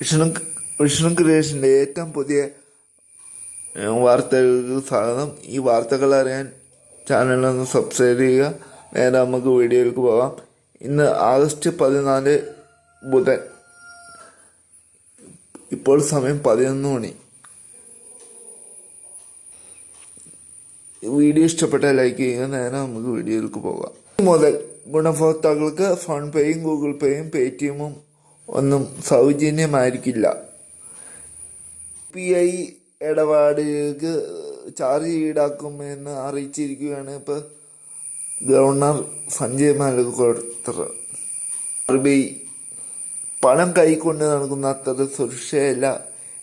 വിഷ്ണു വിഷ്ണു ക്രിയേഷന്റെ ഏറ്റവും പുതിയ വാർത്തകൾക്ക് സ്വാഗതം ഈ വാർത്തകൾ അറിയാൻ ചാനലൊന്ന് സബ്സ്ക്രൈബ് ചെയ്യുക. നേരെ നമുക്ക് വീഡിയോയിലേക്ക് പോകാം. ഇന്ന് ആഗസ്റ്റ് പതിനാല് ബുധൻ. ഇപ്പോൾ സമയം പതിനൊന്ന് മണി. വീഡിയോ ഇഷ്ടപ്പെട്ടാൽ ലൈക്ക് ചെയ്യുക. നേരെ നമുക്ക് വീഡിയോയിലേക്ക് പോകാം. മുതൽ ഗുണഭോക്താക്കൾക്ക് ഫോൺ പേയും ഗൂഗിൾ പേയും പേടിഎമ്മും ഒന്നും സൗജന്യമായിരിക്കില്ല. പി ഐ ഇടപാടുകൾക്ക് ചാർജ് ഈടാക്കുമെന്ന് അറിയിച്ചിരിക്കുകയാണ് ഇപ്പോൾ governor Sanjay Malhotra R B I പണം കൈക്കൊണ്ട് നടക്കുന്ന അത്ര സുരക്ഷയല്ല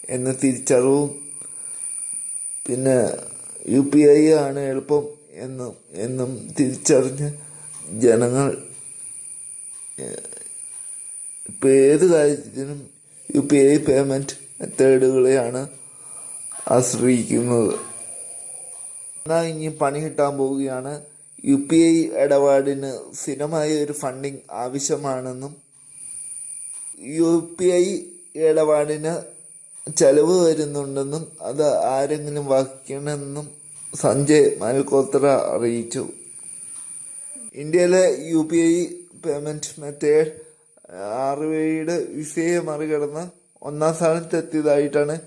എന്ന തിരിച്ചറിവും. പിന്നെ യു പി ഐ ആണ് എളുപ്പം എന്നും എന്നും തിരിച്ചറിഞ്ഞ് ജനങ്ങൾ ഇപ്പം ഏത് കാര്യത്തിനും യു പി ഐ പേയ്മെന്റ് മെത്തേഡുകളെയാണ് ആശ്രയിക്കുന്നത്. എന്നാൽ ഇനി പണി കിട്ടാൻ പോവുകയാണ്. യു പി ഐ ഇടപാടിന് സ്ഥിരമായ ഒരു ഫണ്ടിങ് ആവശ്യമാണെന്നും യു പി ഐ ഇടപാടിന് ചെലവ് വരുന്നുണ്ടെന്നും അത് ആരെങ്കിലും വഹിക്കണമെന്നും സഞ്ജയ് മൽക്കോത്ര അറിയിച്ചു. ഇന്ത്യയിലെ U P I payment method R B ഐയുടെ വിസയെ മറികടന്ന് ഒന്നാം സ്ഥാനത്തെത്തിയതായിട്ടാണ്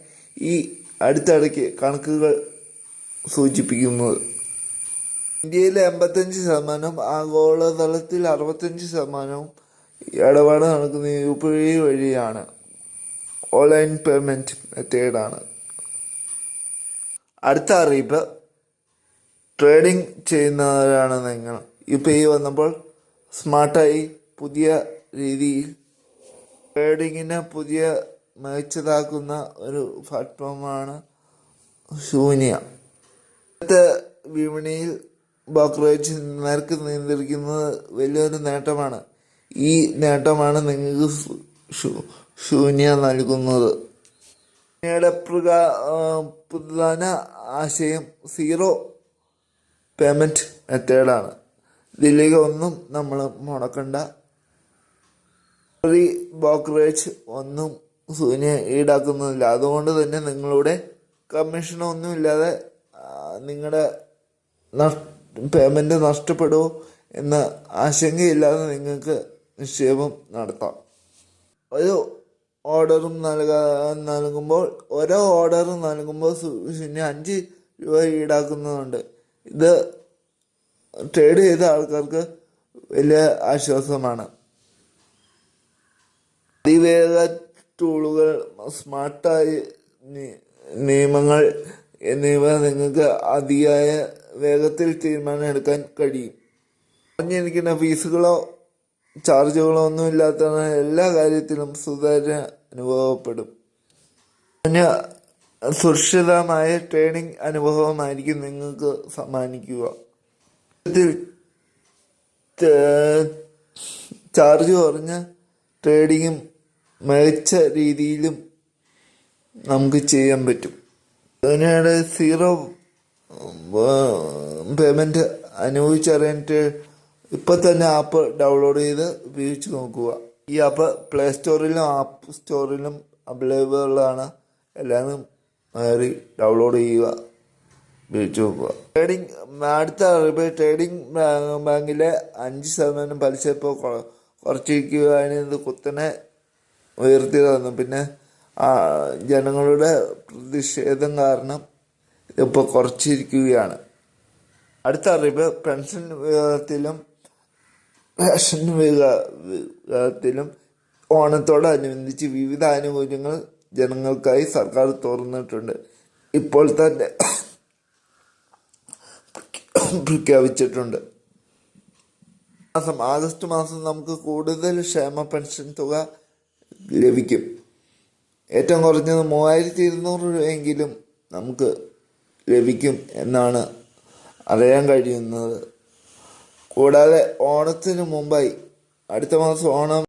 ഈ അടുത്തിടയ്ക്ക് കണക്കുകൾ സൂചിപ്പിക്കുന്നത്. ഇന്ത്യയിലെ എൺപത്തഞ്ച് ശതമാനം ആഗോളതലത്തിൽ അറുപത്തഞ്ച് ശതമാനവും ഇടപാട് നടക്കുന്ന യു പി ഐ വഴിയാണ്. ഓൺലൈൻ പേയ്മെന്റ് മെത്തേഡാണ്. അടുത്ത അറിയിപ്പ്. ട്രേഡിംഗ് ചെയ്യുന്നവരാണ് നിങ്ങൾ. യു പി ഐ വന്നപ്പോൾ സ്മാർട്ടായി പുതിയ രീതിയിൽ ട്രേഡിങ്ങിനെ പുതിയ മികച്ചതാക്കുന്ന ഒരു പ്ലാറ്റ്ഫോമാണ് ശൂന്യ. ഇന്നത്തെ വിപണിയിൽ ബ്രോക്കറേജ് നിരക്ക് നിയന്ത്രിക്കുന്നത് വലിയൊരു നേട്ടമാണ്. ഈ നേട്ടമാണ് നിങ്ങൾക്ക് ശൂന്യ നൽകുന്നത്. പിന്നീട് പ്രധാന ആശയം സീറോ പേയ്മെന്റ് മെത്തേഡാണ്. ഇതിലേക്ക് ഒന്നും നമ്മൾ മുടക്കണ്ട. ഫ്രീ ബ്രോക്കറേജ് ഒന്നും സൂര്യ ഈടാക്കുന്നില്ല. അതുകൊണ്ട് തന്നെ നിങ്ങളുടെ കമ്മീഷനൊന്നും ഇല്ലാതെ നിങ്ങളുടെ പേയ്മെന്റ് നഷ്ടപ്പെടുമോ എന്ന ആശങ്കയില്ലാതെ നിങ്ങൾക്ക് നിക്ഷേപം നടത്താം. ഒരു ഓർഡറും നൽകാ നൽകുമ്പോൾ ഓരോ ഓർഡറും നൽകുമ്പോൾ പിന്നെ അഞ്ച് രൂപ ഈടാക്കുന്നതുണ്ട്. ഇത് ട്രേഡ് ചെയ്ത ആൾക്കാർക്ക് വലിയ ആശ്വാസമാണ്. അതിവേഗ ടൂളുകൾ സ്മാർട്ടായി നിയമങ്ങൾ എന്നിവ നിങ്ങൾക്ക് അതിയായ വേഗത്തിൽ തീരുമാനമെടുക്കാൻ കഴിയും. പറഞ്ഞിരിക്കുന്ന ഫീസുകളോ ചാർജുകളോ ഒന്നും ഇല്ലാത്ത എല്ലാ കാര്യത്തിലും സുതാര്യ അനുഭവപ്പെടും. പിന്നെ സുരക്ഷിതമായ ട്രെയിനിങ് അനുഭവമായിരിക്കും നിങ്ങൾക്ക് സമ്മാനിക്കുക. ചാർജ് കുറഞ്ഞ ട്രേഡിങ്ങും മികച്ച രീതിയിലും നമുക്ക് ചെയ്യാൻ പറ്റും. അതിനാണ് സീറോ പേയ്മെന്റ് അനുഭവിച്ചറിയാനായിട്ട് ഇപ്പം തന്നെ ആപ്പ് ഡൗൺലോഡ് ചെയ്ത് ഉപയോഗിച്ച് നോക്കുക. ഈ ആപ്പ് പ്ലേ സ്റ്റോറിലും ആപ്പ് സ്റ്റോറിലും അവൈലബിളാണ്. എല്ലാവരും കയറി ഡൗൺലോഡ് ചെയ്യുക ഉപയോഗിച്ച് നോക്കുക. ട്രേഡിംഗ് അടുത്ത അറിയിപ്പ് ട്രേഡിംഗ് ബാങ്കിലെ അഞ്ച് ശതമാനം പലിശ ഇപ്പോൾ കുറച്ചിരിക്കുക അതിന് കുത്തനെ ഉയർത്തി തന്നു പിന്നെ ജനങ്ങളുടെ പ്രതിഷേധം കാരണം ഇപ്പോൾ കുറച്ചിരിക്കുകയാണ്. അടുത്ത അറിവ് പെൻഷൻ വിഭാഗത്തിലും റേഷൻ വിഭാ- വിഭാഗത്തിലും ഓണത്തോടനുബന്ധിച്ച് വിവിധ ആനുകൂല്യങ്ങൾ ജനങ്ങൾക്കായി സർക്കാർ തുറന്നിട്ടുണ്ട് ഇപ്പോൾ തന്നെ പ്രഖ്യാപിച്ചിട്ടുണ്ട്. മാസം ആഗസ്റ്റ് മാസം നമുക്ക് കൂടുതൽ ക്ഷേമ പെൻഷൻ തുക ലഭിക്കും. ഏറ്റവും കുറഞ്ഞത് മൂവായിരത്തി ഇരുന്നൂറ് രൂപയെങ്കിലും നമുക്ക് ലഭിക്കും എന്നാണ് അറിയാൻ കഴിയുന്നത്. കൂടാതെ ഓണത്തിന് മുമ്പായി അടുത്ത മാസം ഓണം